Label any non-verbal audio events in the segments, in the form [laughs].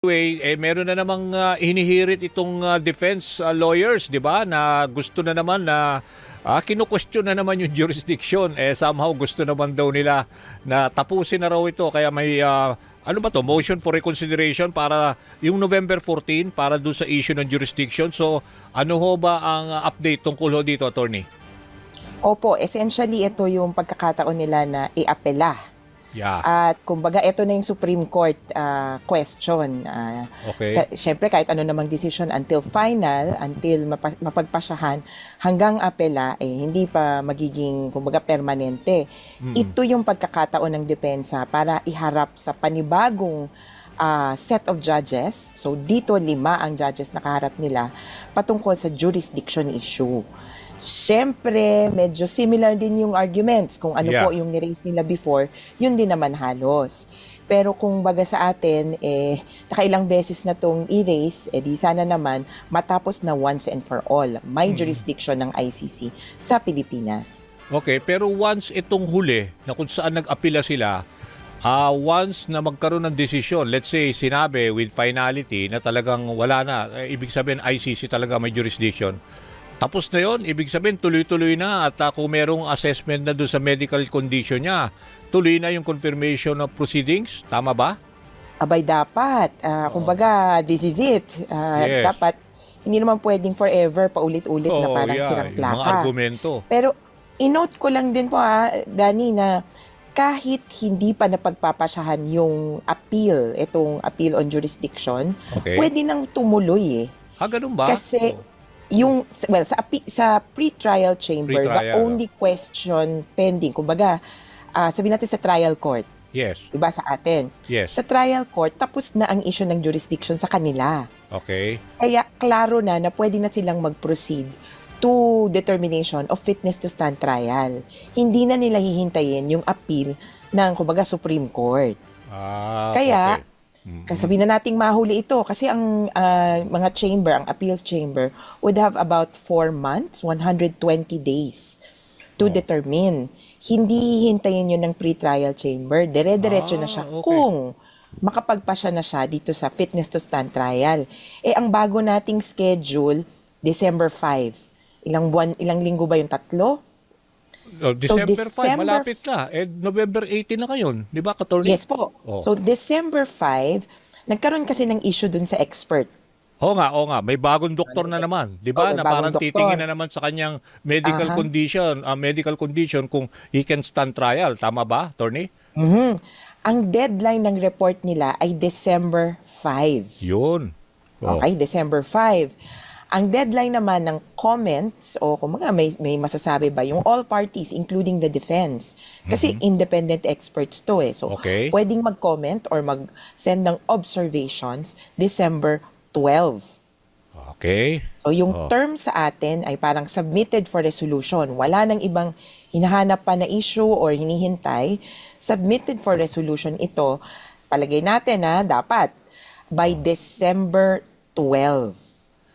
Anyway, eh, meron na namang ah, hinihirit itong ah, defense ah, lawyers, di ba, na gusto na naman na ah, kinu-question na naman yung [laughs] jurisdiction. Eh, somehow gusto naman daw nila na tapusin na raw ito. Kaya may, ah, ano ba to, motion for reconsideration para yung November 14 para doon sa issue ng jurisdiction. So, ano ho ba ang update tungkol ho dito, attorney? Opo, essentially ito yung pagkakataon nila na iapela. Yeah. At kumbaga ito na yung Supreme Court ah, question. Ah, Okay. sa, Siyempre kahit ano namang decision until final, until mapa, mapagpasyahan, hanggang apela, eh, hindi pa magiging kumbaga permanente. Ito yung pagkakataon ng depensa para iharap sa panibagong ah, set of judges. So dito lima ang judges na kaharap nila patungkol sa jurisdiction issue. Siyempre, medyo similar din yung arguments kung ano Yeah. po yung ni-raise nila before, yun din naman halos. Pero kung baga sa atin, eh, nakailang beses na tong i-raise, eh di sana naman matapos na once and for all. May jurisdiction ng ICC sa Pilipinas. Okay, pero once itong huli na kung saan nag-apila sila, ah once na magkaroon ng desisyon, let's say sinabi with finality na talagang wala na, eh, ibig sabihin ICC talaga may jurisdiction. Tapos na yon, ibig sabihin tuloy-tuloy na at ah, kung merong assessment na doon sa medical condition niya, tuloy na yung confirmation of proceedings, tama ba? Abay dapat, ah, kumbaga this is it. Ah, Yes. Dapat hindi naman pwedeng forever paulit-ulit na Oo, parang yeah, sirang yung mga plaka. argumento. Pero inote ko lang din po ha, Dani, na kahit hindi pa napagpapasyahan yung appeal, itong appeal on jurisdiction, Okay. pwede nang tumuloy eh. Ah, ganun ba? Kasi yung well sa sa pre-trial chamber the Pre-trial. only question pending kumbaga ah, sabihin natin sa trial court Yes, 'di ba sa atin yes. sa trial court tapos na ang issue ng jurisdiction sa kanila Okay. kaya klaro na na pwede na silang mag-proceed to determination of fitness to stand trial hindi na nila hihintayin yung appeal ng kumbaga Supreme Court Ah, kaya, okay. Mhm. kasabi na nating mahuli ito kasi ang ah, mga chamber, ang appeals chamber would have about 4 months, 120 days to Oh. determine. Hindi hintayin yun ng pre-trial chamber. Dire-diretso Ah, na siya okay. kung makapagpasya na siya dito sa fitness to stand trial. Eh, ang bago nating schedule, December 5. Ilang buwan, ilang linggo ba yung tatlo? Oh, So, December 5, December malapit na. Eh, November 18 na ngayon. Di ba, Katorni? Yes po. Oh. So, December 5, nagkaroon kasi ng issue dun sa expert. Oo nga, oo nga. May bagong doktor na naman. Di ba? May na parang doktor. titingin na naman sa kanyang medical Aha. condition, ah, medical condition kung he can stand trial. Tama ba, Attorney? Mhm. Ang deadline ng report nila ay December 5. Yun. Oh. Okay, December 5. Ang deadline naman ng comments o kung mga may, may masasabi ba yung all parties including the defense. Kasi independent experts to eh. So Mm-hmm. Okay. pwedeng mag-comment or mag-send ng observations December 12. Okay. So yung Oh. term sa atin ay parang submitted for resolution. Wala nang ibang hinahanap pa na issue or hinihintay. Submitted for resolution ito, palagay natin na dapat by December 12.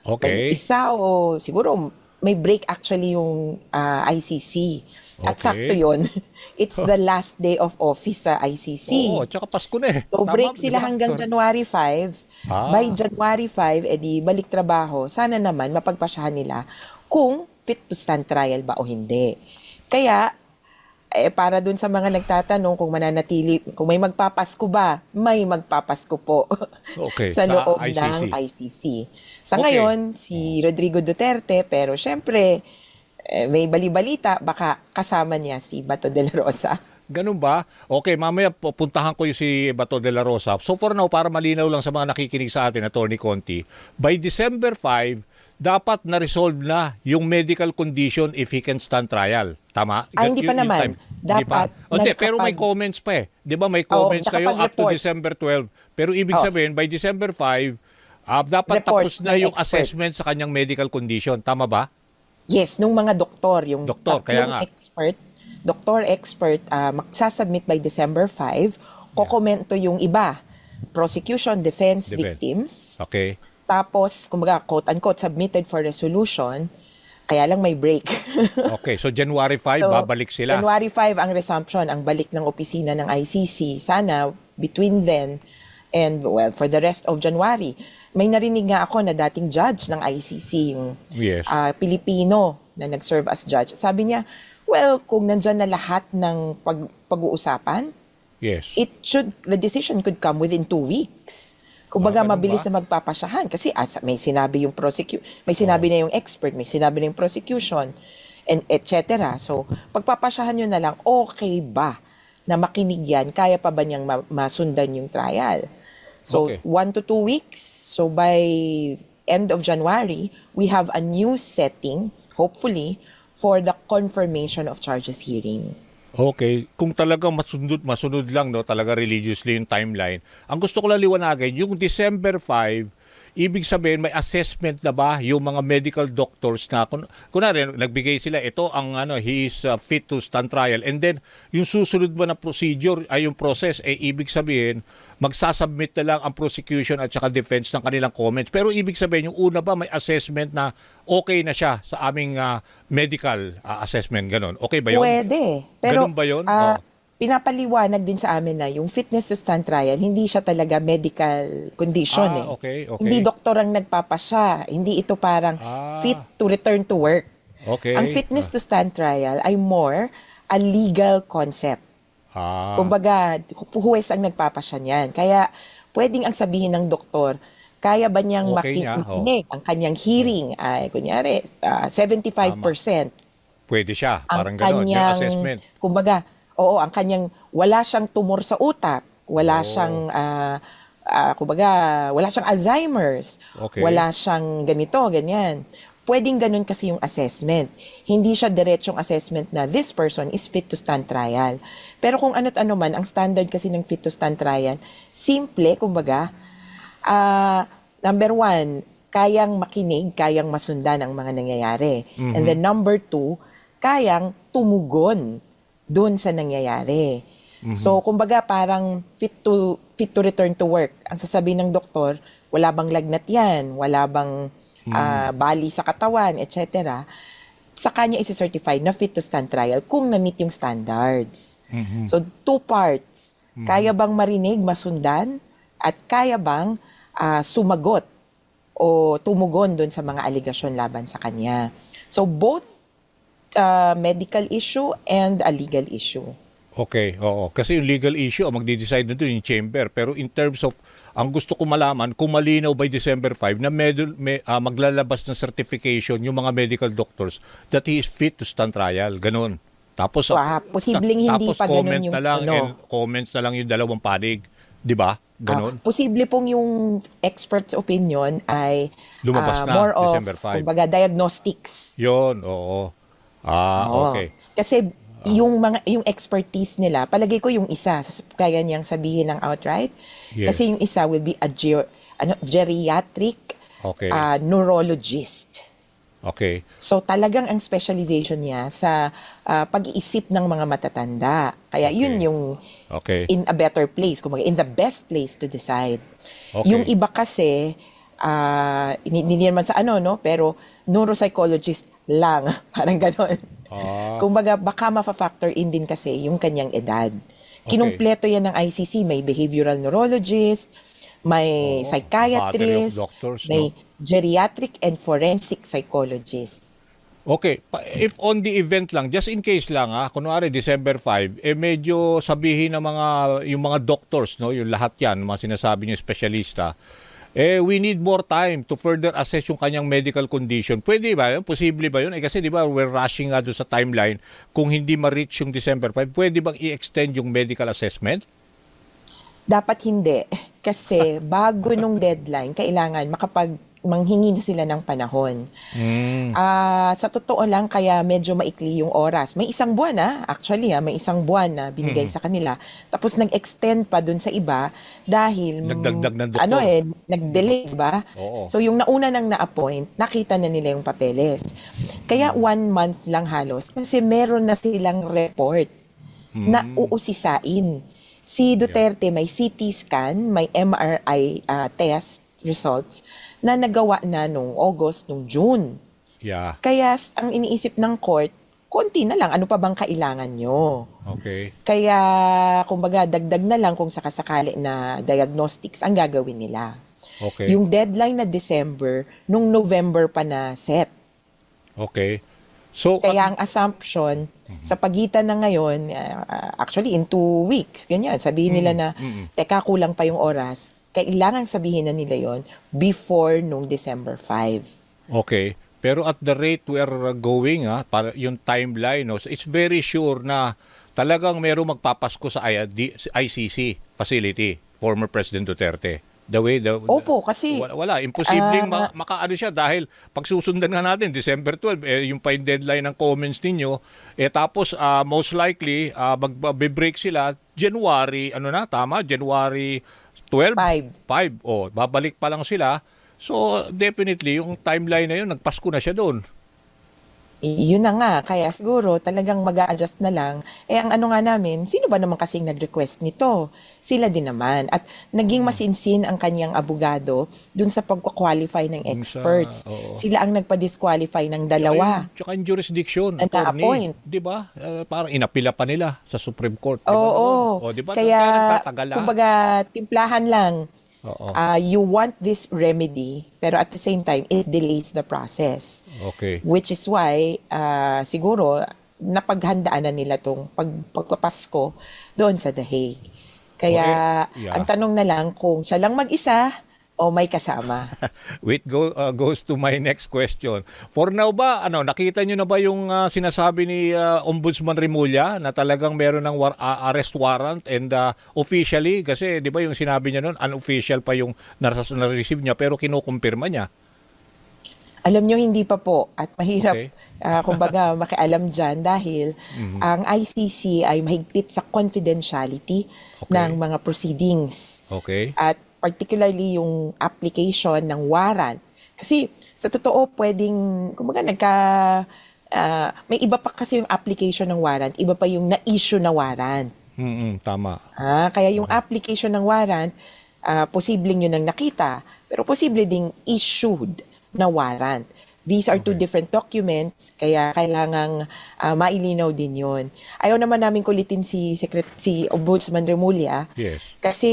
Okay. Isa o siguro may break actually yung ah, ICC. At Okay. sakto yon [laughs] It's the last day of office sa ICC. Oo, tsaka Pasko na eh. So Tama, break sila ba? hanggang January 5. Ah. By January 5, edi balik trabaho. Sana naman mapagpasyahan nila kung fit to stand trial ba o hindi. Kaya, eh, para dun sa mga nagtatanong kung mananatili, kung may magpapasko ba, may magpapasko po [laughs] Okay, sa sa loob ICC. ng ICC. Sa Okay. ngayon, si Rodrigo Duterte, pero syempre, eh, may balibalita, baka kasama niya si Bato de la Rosa. [laughs] Ganun ba? Okay, mamaya pupuntahan ko yung si Bato de la Rosa. So for now, para malinaw lang sa mga nakikinig sa atin, Attorney Conti, by December 5, dapat na-resolve na yung medical condition if he can stand trial. Tama? Ah, hindi pa naman. time. Dapat O, di, pero may comments pa eh. Di ba may comments kayo up to. December 12. Pero ibig Oh. sabihin, by December 5, ah, dapat Report tapos na ng yung expert. assessment sa kanyang medical condition. Tama ba? Yes, nung mga doktor, yung Doktor, kaya nga. expert, doktor expert, uh, magsasubmit by December 5, kokomento yung iba, prosecution, defense, Defense. victims, Okay. tapos, kumbaga, quote-unquote, submitted for resolution, kaya lang may break. [laughs] Okay, so January 5, So, babalik sila. January 5 ang resumption, ang balik ng opisina ng ICC. Sana, between then, And well, for the rest of January, may narinig nga ako na dating judge ng ICC, yung Yes. ah, Pilipino na nag-serve as judge. Sabi niya, well, kung nandyan na lahat ng pag- pag-uusapan, Yes. it should the decision could come within two weeks. Kumbaga ganun mabilis ba? na magpapasyahan kasi as, may sinabi yung prosecu may sinabi na yung expert, may sinabi na yung prosecution and etc. So pagpapasyahan nyo na lang okay ba na makinig yan, kaya pa ba niyang ma- masundan yung trial? So Okay. one to two weeks. So by end of January, we have a new setting, hopefully, for the confirmation of charges hearing. Okay, kung talagang masunod masunod lang no, talaga religiously yung timeline. Ang gusto ko lang liwanagin, yung December 5, ibig sabihin may assessment na ba yung mga medical doctors na kun kunwari nagbigay sila ito ang ano he is uh, fit to stand trial and then yung susunod ba na procedure ay yung process ay ibig sabihin magsasubmit na lang ang prosecution at saka defense ng kanilang comments pero ibig sabihin yung una ba may assessment na okay na siya sa aming uh, medical uh, assessment ganun okay ba yun Pwede. Pero, Ganun ba yun? ah, Oh. Pinapaliwanag din sa amin na yung fitness to stand trial, hindi siya talaga medical condition Ah, eh. okay, okay. Hindi doktor ang nagpapasya. Hindi ito parang Ah. fit to return to work. Okay. Ang fitness to stand trial ay more a legal concept. Ah, Kumbaga, huwes ang nagpapasya niyan. Kaya, pwedeng ang sabihin ng doktor, kaya ba niyang Okay maki- niya, oh. makinig? Ang kanyang hearing ay, kunyari, ah, 75%. pwede siya. ang Parang gano'n. Yung assessment. kumbaga, oo, ang kanyang, wala siyang tumor sa utak, wala Oh. siyang, ah, ah, kumbaga, wala siyang Alzheimer's, Okay. wala siyang ganito, ganyan. Pwedeng ganun kasi yung assessment. Hindi siya diretsong assessment na this person is fit to stand trial. Pero kung ano't ano man, ang standard kasi ng fit to stand trial, simple, kumbaga, ah, number one, kayang makinig, kayang masundan ang mga nangyayari. And then number two, kayang tumugon doon sa nangyayari. So, kumbaga parang fit to fit to return to work. Ang sasabihin ng doktor, wala bang lagnat yan, wala bang ah, bali sa katawan, etc. Sa kanya isi-certify na fit to stand trial kung na-meet yung standards. So, two parts. Kaya bang marinig, masundan, at kaya bang ah, sumagot o tumugon doon sa mga aligasyon laban sa kanya. So, both uh, medical issue and a legal issue. Okay, oo. Kasi yung legal issue, magde-decide na doon yung chamber. Pero in terms of, ang gusto ko malaman, kung malinaw by December 5 na medal, may, ah, maglalabas ng certification yung mga medical doctors that he is fit to stand trial. Ganun. Tapos, Ah, posibleng hindi tapos pa ganun yung na lang ano. and comments na lang yung dalawang panig. Di ba? Ganun. Ah, posible pong yung expert's opinion ay Lumabas ah, na, more of, December 5. kumbaga, diagnostics. Yun, oo. Ah, Oo. okay. Kasi yung mga yung expertise nila, palagay ko yung isa, sas- kaya niyang sabihin ng outright. Yes. Kasi yung isa will be a ge- ano, geriatric Okay. ah, neurologist. Okay. So talagang ang specialization niya sa ah, pag-iisip ng mga matatanda. Kaya yun Okay. yung Okay. in a better place, kumbaga in the best place to decide. Okay. Yung iba kasi ah, hindi, hindi naman sa ano no, pero neuropsychologist lang, [laughs] parang gano'n. Ah. Kumbaga baka ma-factor in din kasi yung kanyang edad. Kinumpleto yan ng ICC, may behavioral neurologist, may Oo, psychiatrist, battery of doctors, may no? geriatric and forensic psychologist. Okay, Pa- if on the event lang, just in case lang ha, kunwari December 5, eh medyo sabihin ng mga yung mga doctors, no, yung lahat 'yan, mga sinasabi niyo espesyalista, eh we need more time to further assess yung kanyang medical condition. Pwede ba 'yun? Posible ba 'yun? Eh kasi 'di ba, we're rushing nga sa timeline. Kung hindi ma-reach yung December 5, pwede bang i-extend yung medical assessment? Dapat hindi. Kasi bago nung deadline, kailangan makapag manghingi na sila ng panahon. Hmm. Ah, sa totoo lang kaya medyo maikli yung oras. May isang buwan na, actually ah, may isang buwan na binigay sa kanila. Tapos nag-extend pa dun sa iba dahil mm, Nagdagdag ng doktor. ano eh, nag-delay ba? Oo. So yung nauna nang na-appoint, nakita na nila yung papeles. Kaya one month lang halos kasi meron na silang report na uusisain. Si Duterte may CT scan, may MRI ah, test results na nagawa na nung August, nung June. Yeah. Kaya ang iniisip ng court, konti na lang, ano pa bang kailangan nyo? Okay. Kaya, kumbaga, dagdag na lang kung sakasakali na diagnostics ang gagawin nila. Okay. Yung deadline na December, nung November pa na set. Okay. So, Kaya ang assumption, sa pagitan na ngayon, uh, actually in two weeks, ganyan, sabihin nila na, teka, kulang pa yung oras, kailangan sabihin na nila yon before nung December 5. Okay. Pero at the rate we are going, ah, para yung timeline, no, it's very sure na talagang merong magpapasko sa ICC facility, former President Duterte. The way the Opo, kasi, wala, wala. imposibleng ah, ma- makaano siya dahil pag susundan nga natin December 12 eh, yung pa yung deadline ng comments ninyo eh tapos ah, most likely uh, magbe-break sila January ano na tama January 12 Five. 5 oh babalik pa lang sila. So definitely yung timeline na yun nagpasko na siya doon yun na nga, kaya siguro talagang mag adjust na lang. Eh ang ano nga namin, sino ba naman kasing nag-request nito? Sila din naman. At naging Hmm. masinsin ang kanyang abogado dun sa pagkwa-qualify ng sa- experts. oo. Sila ang nagpa-disqualify ng dalawa. Tsaka yung jurisdiction, Na na-appoint. 'di ba? Eh, parang inapila pa nila sa Supreme Court, 'di ba? Oo. Oh, 'di ba? Kaya, ah. kumbaga, timplahan lang. Oo. Ah, you want this remedy, pero at the same time, it delays the process. Okay. Which is why, ah, siguro, napaghandaan na nila tong pag, pagpapasko doon sa The Hague. Kaya, Okay, yeah. ang tanong na lang kung siya lang mag-isa o may kasama. [laughs] Wait, go, uh, goes to my next question. For now ba, ano, nakita nyo na ba yung uh, sinasabi ni uh, Ombudsman Rimulya na talagang meron ng war- uh, arrest warrant and uh, officially, kasi di ba yung sinabi niya noon, unofficial pa yung naras- na-receive niya pero kinukumpirma niya. Alam nyo, hindi pa po. At mahirap, Okay. ah, kumbaga, [laughs] makialam dyan dahil ang ICC ay mahigpit sa confidentiality Okay. ng mga proceedings. Okay? At particularly yung application ng warrant. Kasi sa totoo, pwedeng, kumbaga, nagka, ah, may iba pa kasi yung application ng warrant, iba pa yung na-issue na warrant. Mm tama. Ah, kaya yung application ng warrant, ah, posibleng yun ang nakita, pero posible ding issued na warrant. These are two different documents, kaya kailangang ah, mailinaw din yun. Ayaw naman namin kulitin si, Secret, si Ombudsman Remulla Yes. kasi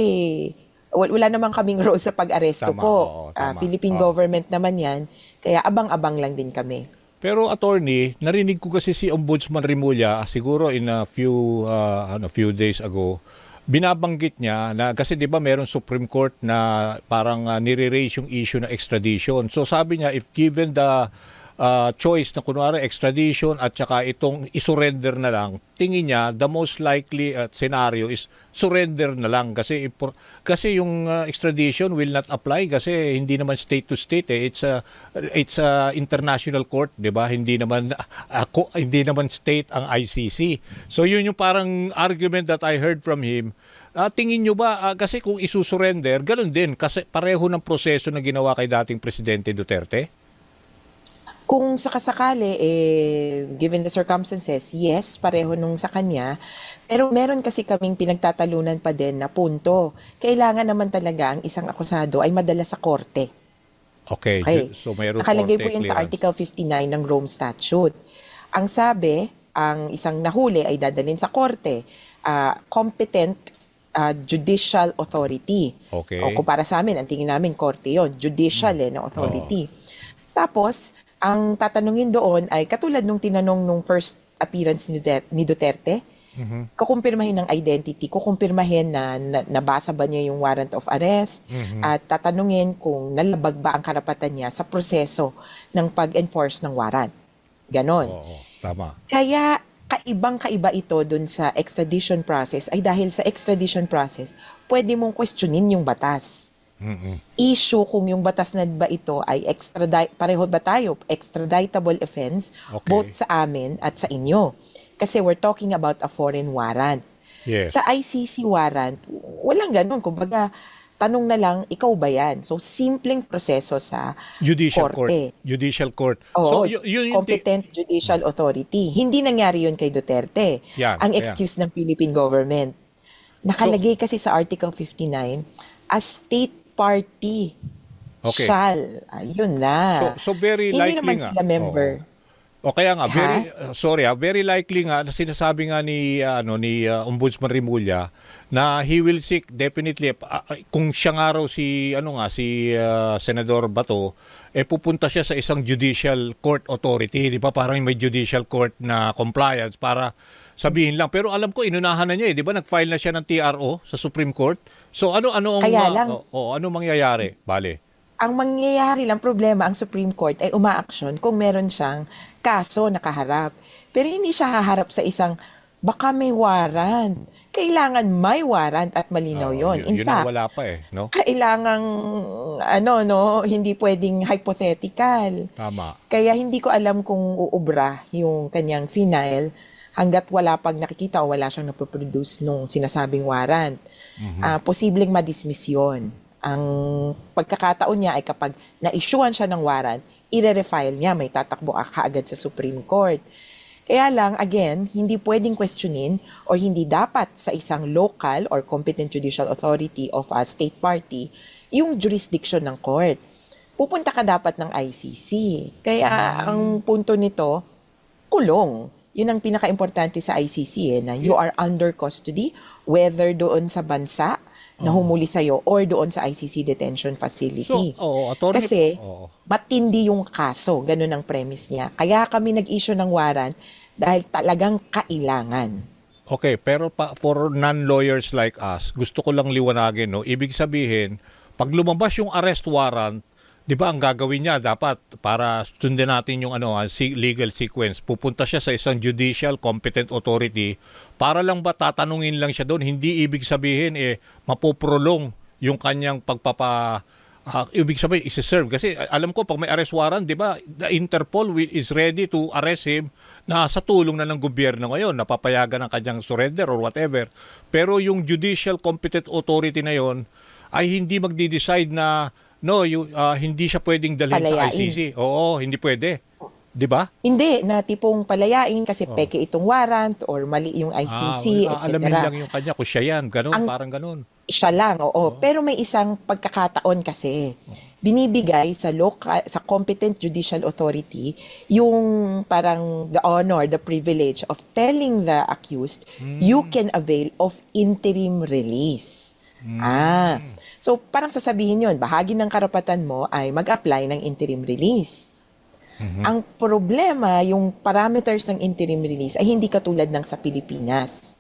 wala naman kaming role sa pag-aresto Tama, po. oo, Ah, tama. Philippine Oo. government naman yan, kaya abang-abang lang din kami. Pero attorney, narinig ko kasi si Ombudsman Rimulya siguro in a few uh, ano few days ago binabanggit niya na kasi 'di ba meron Supreme Court na parang uh, nire-raise yung issue ng extradition. So sabi niya if given the uh, choice na kunwari extradition at saka itong isurrender na lang, tingin niya the most likely uh, scenario is surrender na lang kasi kasi yung uh, extradition will not apply kasi hindi naman state to state eh. It's a it's a international court, 'di ba? Hindi naman ako hindi naman state ang ICC. So yun yung parang argument that I heard from him. Ah, tingin nyo ba ah, kasi kung isusurrender, ganun din kasi pareho ng proseso na ginawa kay dating presidente Duterte? Kung sakasakali, eh, given the circumstances, yes, pareho nung sa kanya. Pero meron kasi kaming pinagtatalunan pa din na punto. Kailangan naman talaga ang isang akusado ay madala sa korte. Okay. Okay. So mayroon Nakalagay po yan sa. Article 59 ng Rome Statute. Ang sabi, ang isang nahuli ay dadalhin sa korte, ah, competent ah, judicial authority. Okay. O kung para sa amin, ang tingin namin korte yon judicial eh, na authority. Tapos, ang tatanungin doon ay katulad nung tinanong nung first appearance ni Duterte, ni Duterte Mhm. kukumpirmahin ng identity, kukumpirmahin na, na nabasa ba niya yung warrant of arrest Mhm. at tatanungin kung nalabag ba ang karapatan niya sa proseso ng pag-enforce ng warrant. Ganon. Oo, tama. Kaya kaibang kaiba ito dun sa extradition process ay dahil sa extradition process, pwede mong questionin yung batas. Mhm. Issue kung yung batas na ba ito ay extradite, pareho ba tayo, extraditable offense, Okay. both sa amin at sa inyo. Kasi we're talking about a foreign warrant. Yes. Sa ICC warrant, walang ganun. Kumbaga, tanong na lang, ikaw ba yan? So, simpleng proseso sa Judicial korte. court. Judicial court. Oo, so y- yun yung ti- competent judicial authority. Hindi nangyari yun kay Duterte. Yan, ang excuse ng Philippine government. Nakalagay kasi sa Article 59, a state party Okay. shall. Ayun na. So, so very Hindi likely naman nga. sila member. Oo. O kaya nga Ha? very uh, sorry, ah, very likely nga na sinasabi nga ni uh, ano ni uh, Ombudsman Rimulya na he will seek definitely ah, kung siya nga raw si ano nga si uh, Senador Bato eh pupunta siya sa isang judicial court authority, di ba? Parang may judicial court na compliance para sabihin lang. Pero alam ko inunahan na niya eh, di ba? Nag-file na siya ng TRO sa Supreme Court. So ano ano ang Kaya uh, lang- oh, oh, ano mangyayari? Bale. ang mangyayari lang problema ang Supreme Court ay umaaksyon kung meron siyang kaso nakaharap. Pero hindi siya haharap sa isang baka may warrant. Kailangan may warrant at malinaw Oo, yon. In yun fact, wala pa eh, no? kailangang ano no, hindi pwedeng hypothetical. Tama. Kaya hindi ko alam kung uubra yung kanyang final hanggat wala pag nakikita o wala siyang napoproduce nung sinasabing warrant. Ah, posibleng madismiss yun. Ang pagkakataon niya ay kapag na-issuean siya ng warrant, ire-refile niya, may tatakbo ka kaagad sa Supreme Court. Kaya lang, again, hindi pwedeng questionin or hindi dapat sa isang local or competent judicial authority of a state party yung jurisdiction ng court. Pupunta ka dapat ng ICC. Kaya ang punto nito, kulong. Yun ang pinaka-importante sa ICC eh, na you are under custody whether doon sa bansa na humuli sa'yo or doon sa ICC detention facility. So, oo, attorney- Kasi oo. matindi yung kaso, ganun ang premise niya. Kaya kami nag-issue ng warrant dahil talagang kailangan. Okay, pero pa, for non-lawyers like us, gusto ko lang liwanagin, no? Ibig sabihin, pag lumabas yung arrest warrant, 'di ba ang gagawin niya dapat para sundin natin yung ano, ah, legal sequence. Pupunta siya sa isang judicial competent authority para lang ba tatanungin lang siya doon, hindi ibig sabihin eh mapoprolong yung kanyang pagpapa Ah, ibig sabihin, isi-serve. Kasi ah, alam ko, pag may arrest warrant, di ba, the Interpol is ready to arrest him na sa tulong na ng gobyerno ngayon, napapayagan ng kanyang surrender or whatever. Pero yung judicial competent authority na yon ay hindi magdi-decide na no, you, ah, hindi siya pwedeng dalhin sa Palayain. ICC. Oo, hindi pwede. Di ba? Hindi, na tipong palayain kasi peke itong warrant or mali yung ICC, ah, etc. alamin lang yung kanya kung siya yan. Ganun, Ang- parang ganun. Siya lang, oo. Pero may isang pagkakataon kasi. Binibigay sa local, sa competent judicial authority yung parang the honor, the privilege of telling the accused you can avail of interim release. Ah. So parang sasabihin yon bahagi ng karapatan mo ay mag-apply ng interim release. Ang problema, yung parameters ng interim release ay hindi katulad ng sa Pilipinas.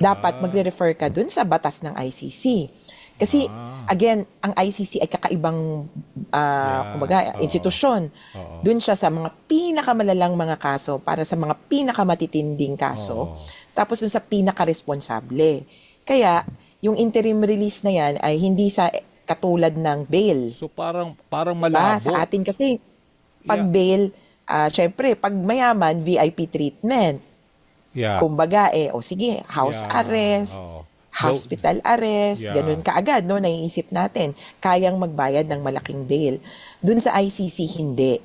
Dapat magre-refer ka dun sa batas ng ICC. Kasi, again, ang ICC ay kakaibang ah, Yeah. kumbaga, Oo. institusyon. Oo. Dun siya sa mga pinakamalalang mga kaso para sa mga pinakamatitinding kaso. Oo. Tapos dun sa pinaka-responsable. Kaya, yung interim release na yan ay hindi sa katulad ng bail. So parang parang Diba? malabo. Sa atin kasi, pag Yeah. bail, ah, syempre, pag mayaman, VIP treatment. yeah. Kumbaga, eh, o sige, house Yeah. arrest, Oo. hospital arrest, Yeah. ganun kaagad, no? Naiisip natin, kayang magbayad ng malaking bail. Dun sa ICC, hindi.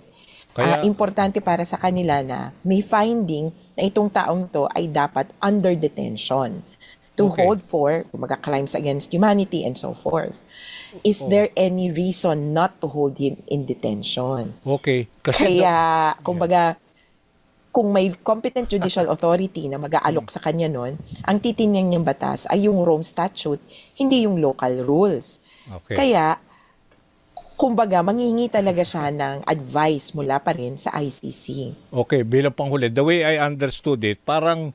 Kaya- Ah, importante para sa kanila na may finding na itong taong to ay dapat under detention to Okay. hold for kumbaga, crimes against humanity and so forth. Is Oh. there any reason not to hold him in detention? Okay. Kasi Kaya, kumbaga, kung may competent judicial authority na mag-aalok sa kanya nun, ang titingnan niyang batas ay yung Rome Statute, hindi yung local rules. Okay. Kaya, kumbaga, manghingi talaga siya ng advice mula pa rin sa ICC. Okay, bilang panghuli, the way I understood it, parang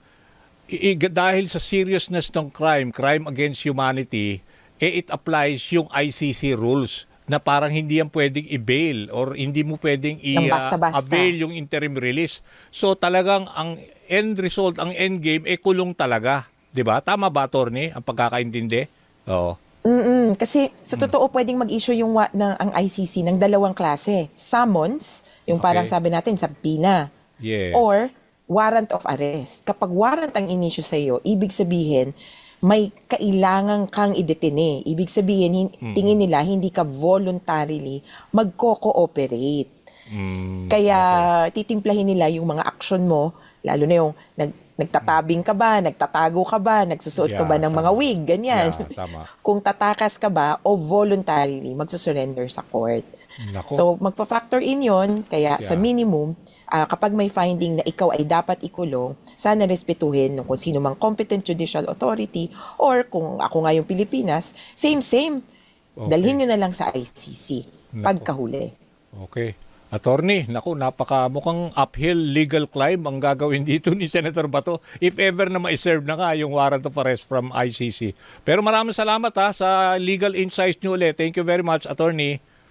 i- dahil sa seriousness ng crime, crime against humanity, eh it applies yung ICC rules na parang hindi yan pwedeng i-bail or hindi mo pwedeng Ng basta-basta. i-avail yung interim release. So talagang ang end result, ang end game, eh kulong talaga. 'Di ba? Tama ba, attorney? Ang pagkakaintindi? Oo. Mm-mm, kasi sa Hmm. totoo pwedeng mag-issue yung wa- ng ang ICC ng dalawang klase. Summons, yung parang Okay. sabi natin sa PINA. Yeah. Or warrant of arrest. Kapag warrant ang inisyu sa iyo, ibig sabihin may kailangan kang idetene. Ibig sabihin, hin- Hmm. tingin nila hindi ka voluntarily magko-cooperate. Mm, Kaya titimplahin nila yung mga action mo, lalo na yung nag, nagtatabing ka ba, nagtatago ka ba, nagsusuot ka Yeah, ba ng mga tama. wig, ganyan. Yeah, tama. [laughs] Kung tatakas ka ba o voluntarily magsusurrender sa court. Nako. So magpa-factor in yon kaya sa Yeah. minimum ah, kapag may finding na ikaw ay dapat ikulong, sana respetuhin ng kung sino mang competent judicial authority or kung ako nga yung Pilipinas, same same. Okay. Dalhin nyo na lang sa ICC Nako. pagkahuli. Okay. Attorney, naku, napaka mukhang uphill legal climb ang gagawin dito ni Senator Bato if ever na ma-serve na nga yung warrant of arrest from ICC. Pero maraming salamat ha sa legal insights niyo ulit. Thank you very much, Attorney.